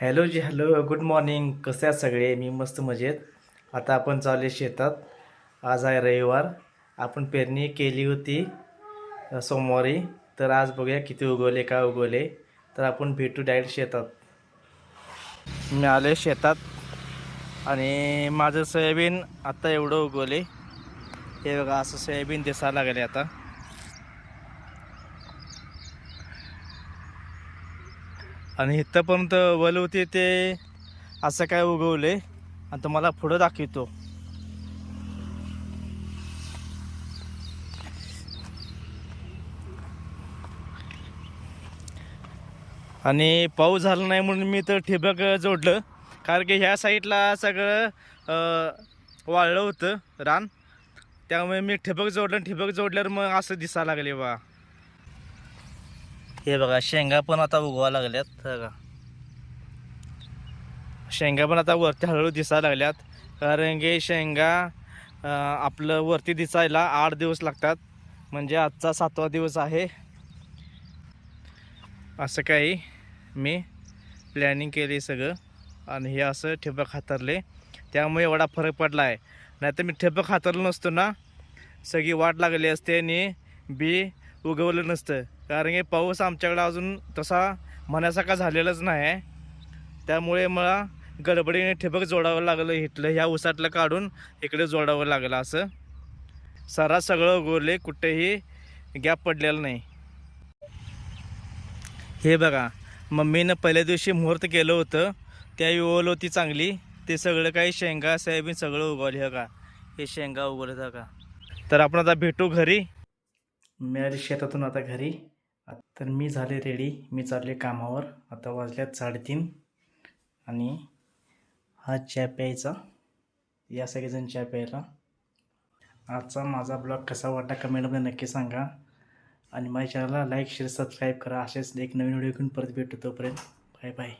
Hello जी hello good morning कसे आहात सगळे? मी मस्त मजेत. आता आपण चालले शेतात. आज आहे रविवार. आपण पेरणी केली होती सोमवारी. तर आज बघूया किती उगवले काय उगवले. तर आपण भेटू डायरेक्ट शेतात. मी आले शेतात. आणि माझं सोयाबीन आता एवढं उगवले हे बघा असं सोयाबीन दिसायला लागले आता. आणि इथंपर्यंत वल होते ते असं काय उगवले. आणि तुम्हाला पुढं दाखवतो. आणि पाऊस झाला नाही म्हणून मी तर ठिबक जोडलं. कारण की ह्या साईडला सगळं वाळलं होतं रान. त्यामुळे मी ठिबक जोडलं ठिबक जोडल्यावर मग असं दिसायला लागले बा. हे बघा शेंगा पण आता उगवा लागल्यात. बघा. शेंगा पण आता वरती हळूहळू दिसायला लागल्यात. कारण की शेंगा आपलं वरती दिसायला आठ दिवस लागतात. म्हणजे आजचा सातवा दिवस आहे. असं काही मी प्लॅनिंग केली सगळं. आणि हे असं ठिबक हातरले त्यामुळे एवढा फरक पडला आहे नाहीतर मी ठिबक हातरलो नसतो ना. सगळी वाट लागली असते आणि बी उगवलं नसतं. कारण की पाऊस आमच्याकडं अजून तसा म्हणासारखा झालेलाच नाही. त्यामुळे मला गडबडीने ठिबक जोडावं लागलं इथलं ह्या उसातलं काढून इकडे जोडावं लागलं असं. सरा सगळं उगवले कुठेही गॅप पडलेला नाही. हे बघा मम्मीनं पहिल्या दिवशी मुहूर्त केलं होतं त्या ओल होती चांगली. ते सगळं काही शेंगा सोयाबीन सगळं उगवले हे का हे शेंगा उगवलं का तर आपण आता भेटू घरी. मिळाली शेतातून आता घरी. तर मी झाले रेडी मी चालले कामावर. आता वाजल्यात साडेतीन. आणि हा चहा प्यायचा. या सगळेजण चहा प्यायला. आजचा माझा ब्लॉग कसा वाटला कमेंटमध्ये नक्की सांगा. आणि माझ्या चॅनलला लाईक शेअर सबस्क्राईब करा. असेच एक नवीन व्हिडिओ घेऊन परत भेटू तोपर्यंत. Bye bye